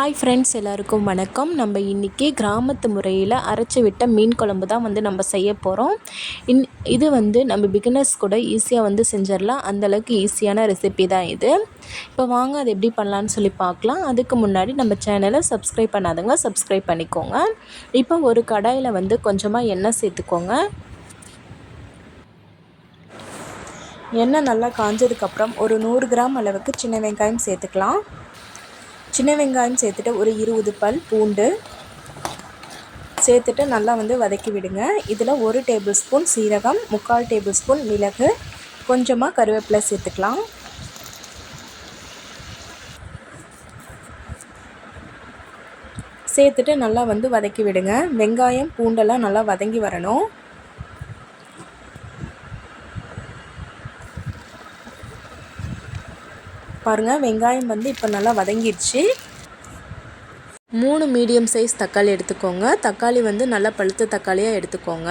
Hi friends எல்லாருக்கும் வணக்கம். நம்ம இன்றைக்கி கிராமத்து முறையில் அரைச்சி விட்ட மீன் குழம்பு தான் வந்து நம்ம செய்ய போகிறோம் இன் இது வந்து நம்ம பிகினர்ஸ் கூட ஈஸியாக வந்து செஞ்சிடலாம் அந்தளவுக்கு ஈஸியான ரெசிபி தான் இது. இப்போ வாங்க அது எப்படி பண்ணலான்னு சொல்லி பார்க்கலாம் அதுக்கு முன்னாடி நம்ம சேனலை சப்ஸ்கிரைப் பண்ணாதவங்க சப்ஸ்கிரைப் பண்ணிக்கோங்க. இப்போ ஒரு கடாயில் வந்து கொஞ்சமாக எண்ணெய் சேர்த்துக்கோங்க. எண்ணெய் நல்லா காஞ்சதுக்கப்புறம் ஒரு நூறு கிராம் அளவுக்கு சின்ன வெங்காயம் சேர்த்துக்கலாம். சின்ன வெங்காயம் சேர்த்துட்டு ஒரு இருபது பல் பூண்டு சேர்த்துட்டு நல்லா வந்து வதக்கி விடுங்க. இதில் ஒரு டேபிள் ஸ்பூன் சீரகம் முக்கால் டேபிள் ஸ்பூன் மிளகு கொஞ்சமாக கருவேப்பிலை சேர்த்துக்கலாம். சேர்த்துட்டு நல்லா வந்து வதக்கி விடுங்க. வெங்காயம் பூண்டெல்லாம் நல்லா வதங்கி வரணும். பாருங்கள் வெங்காயம் வந்து இப்போ நல்லா வதங்கிடுச்சு. மூணு மீடியம் சைஸ் தக்காளி எடுத்துக்கோங்க. தக்காளி வந்து நல்லா பழுத்த தக்காளியாக எடுத்துக்கோங்க.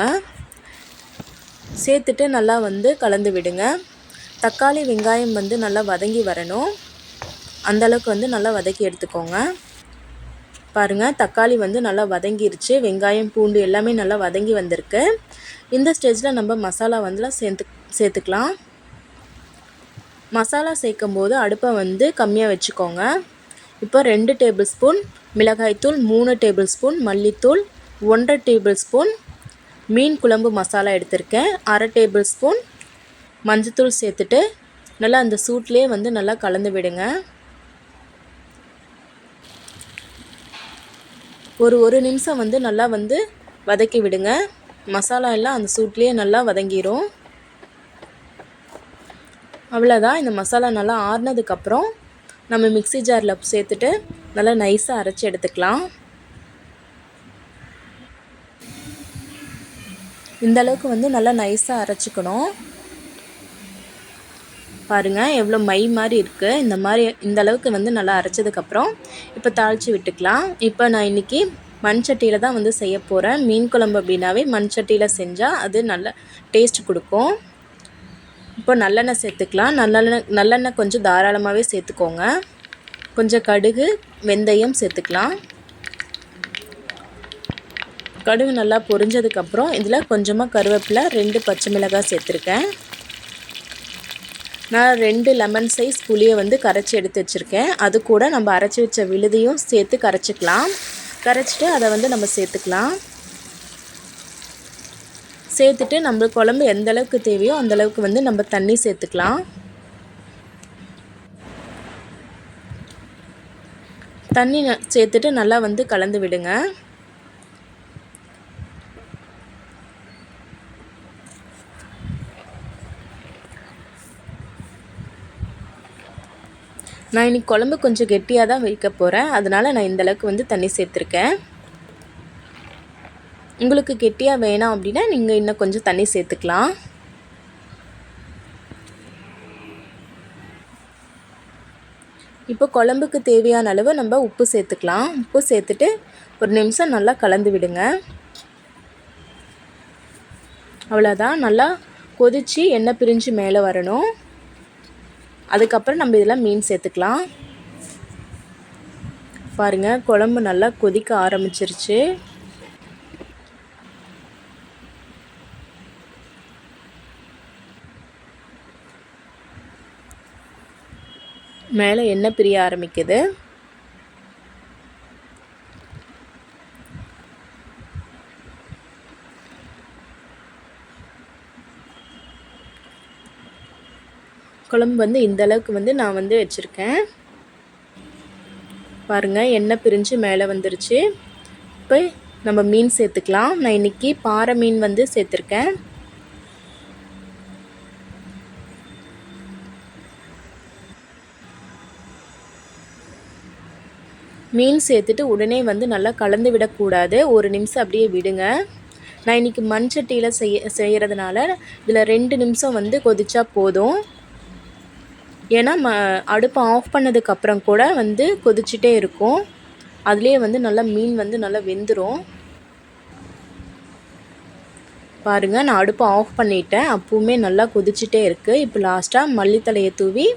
சேர்த்துட்டு நல்லா வந்து கலந்து விடுங்க. தக்காளி வெங்காயம் வந்து நல்லா வதங்கி வரணும். அந்தளவுக்கு வந்து நல்லா வதக்கி எடுத்துக்கோங்க. பாருங்கள் தக்காளி வந்து நல்லா வதங்கிருச்சு. வெங்காயம் பூண்டு எல்லாமே நல்லா வதங்கி வந்திருக்கு. இந்த ஸ்டேஜில் நம்ம மசாலா வந்து சேர்த்து சேர்த்துக்கலாம். மசாலா சேர்க்கும் போது அடுப்பை வந்து கம்மியாக வச்சுக்கோங்க. இப்போ ரெண்டு டேபிள் ஸ்பூன் மிளகாய்த்தூள் மூணு டேபிள் ஸ்பூன் மல்லித்தூள் ஒன்றரை டேபிள் ஸ்பூன் மீன் குழம்பு மசாலா எடுத்திருக்கேன். அரை டேபிள் ஸ்பூன் மஞ்சத்தூள் சேர்த்துட்டு நல்லா அந்த சூட்லேயே வந்து நல்லா கலந்து விடுங்க. ஒரு ஒரு நிமிஷம் வந்து நல்லா வந்து வதக்கி விடுங்க. மசாலா எல்லாம் அந்த சூட்லேயே நல்லா வதங்கிடும் அவ்வளோதான் இந்த மசாலா நல்லா ஆறுனதுக்கப்புறம் நம்ம மிக்சி ஜாரில் சேர்த்துட்டு நல்லா நைஸாக அரைச்சி எடுத்துக்கலாம். இந்த அளவுக்கு வந்து நல்லா நைஸாக அரைச்சிக்கணும். பாருங்கள் எவ்வளோ மை மாதிரி இருக்குது இந்த மாதிரி இந்த அளவுக்கு வந்து நல்லா அரைச்சதுக்கப்புறம் இப்போ தாளித்து விட்டுக்கலாம். இப்போ நான் இன்றைக்கி மண் சட்டியில் தான் வந்து செய்ய போகிறேன் மீன் குழம்பு அப்படின்னாவே மண் சட்டியில் செஞ்சால் அது நல்ல டேஸ்ட் கொடுக்கும். இப்போ நல்லெண்ணெய் சேர்த்துக்கலாம். நல்லெண்ணெய் நல்லெண்ணெய் கொஞ்சம் தாராளமாகவே சேர்த்துக்கோங்க. கொஞ்சம் கடுகு வெந்தயம் சேர்த்துக்கலாம். கடுகு நல்லா பொரிஞ்சதுக்கப்புறம் இதில் கொஞ்சமாக கருவேப்பிலை ரெண்டு பச்சை மிளகாய் சேர்த்துருக்கேன். நான் ரெண்டு லெமன் சைஸ் புளியை வந்து கரைச்சி எடுத்து வச்சுருக்கேன். அது கூட நம்ம அரைச்சி வச்ச விழுதையும் சேர்த்து கரைச்சிக்கலாம். கரைச்சிட்டு அதை வந்து நம்ம சேர்த்துக்கலாம். சேர்த்துட்டு நம்ம குழம்பு எந்த அளவுக்கு தேவையோ அந்த அளவுக்கு வந்து நம்ம தண்ணி சேர்த்துக்கலாம். தண்ணி சேர்த்துட்டு நல்லா வந்து கலந்து விடுங்க. நான் இன்றைக்கி குழம்பு கொஞ்சம் கெட்டியாக தான் வைக்க போகிறேன் அதனால் நான் இந்தளவுக்கு வந்து தண்ணி சேர்த்துருக்கேன். உங்களுக்கு கெட்டியாக வேணாம் அப்படின்னா நீங்கள் இன்னும் கொஞ்சம் தண்ணி சேர்த்துக்கலாம். இப்போ குழம்புக்கு தேவையான அளவு நம்ம உப்பு சேர்த்துக்கலாம். உப்பு சேர்த்துட்டு ஒரு நிமிஷம் நல்லா கலந்து விடுங்க. அவ்வளோதான் நல்லா கொதித்து எண்ணெய் பிரிஞ்சு மேலே வரணும். அதுக்கப்புறம் நம்ம இதெல்லாம் மீன் சேர்த்துக்கலாம். பாருங்கள் குழம்பு நல்லா கொதிக்க ஆரம்பிச்சிருச்சு. மேலே எண்ணெய் பிரிய ஆரம்பிக்குது. குழம்பு வந்து இந்த அளவுக்கு வந்து நான் வந்து வச்சுருக்கேன். பாருங்கள் எண்ணெய் பிரிஞ்சு மேலே வந்துருச்சு. இப்போ நம்ம மீன் சேர்த்துக்கலாம். நான் இன்றைக்கி பாறை மீன் வந்து சேர்த்துருக்கேன். மீன் சேர்த்துட்டு உடனே வந்து நல்லா கலந்து விடக்கூடாது. ஒரு நிமிஷம் அப்படியே விடுங்க. நான் இன்றைக்கி மண் சட்டியில் செய்ய செய்கிறதுனால இதில் ரெண்டு நிமிஷம் வந்து கொதிச்சா போதும். ஏன்னா ம அடுப்பை ஆஃப் பண்ணதுக்கப்புறம் கூட வந்து கொதிச்சுட்டே இருக்கும். அதுலேயே வந்து நல்லா மீன் வந்து நல்லா வெந்துடும் பாருங்கள் நான் அடுப்பை ஆஃப் பண்ணிட்டேன். அப்பவுமே நல்லா கொதிச்சுட்டே இருக்குது இப்போ லாஸ்ட்டாக மல்லித்தலையை தூவி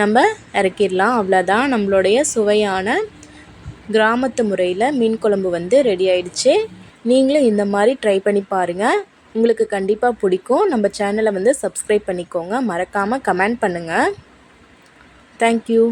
நம்ம இறக்கிடலாம். அவ்வளோதான் நம்மளுடைய சுவையான கிராமத்து முறையில் மீன் குழம்பு வந்து ரெடி ஆயிடுச்சு. நீங்களும் இந்த மாதிரி ட்ரை பண்ணி பாருங்கள் உங்களுக்கு கண்டிப்பாக பிடிக்கும். நம்ம சேனலை வந்து சப்ஸ்கிரைப் பண்ணிக்கோங்க. மறக்காமல் கமெண்ட் பண்ணுங்கள் தேங்க்யூ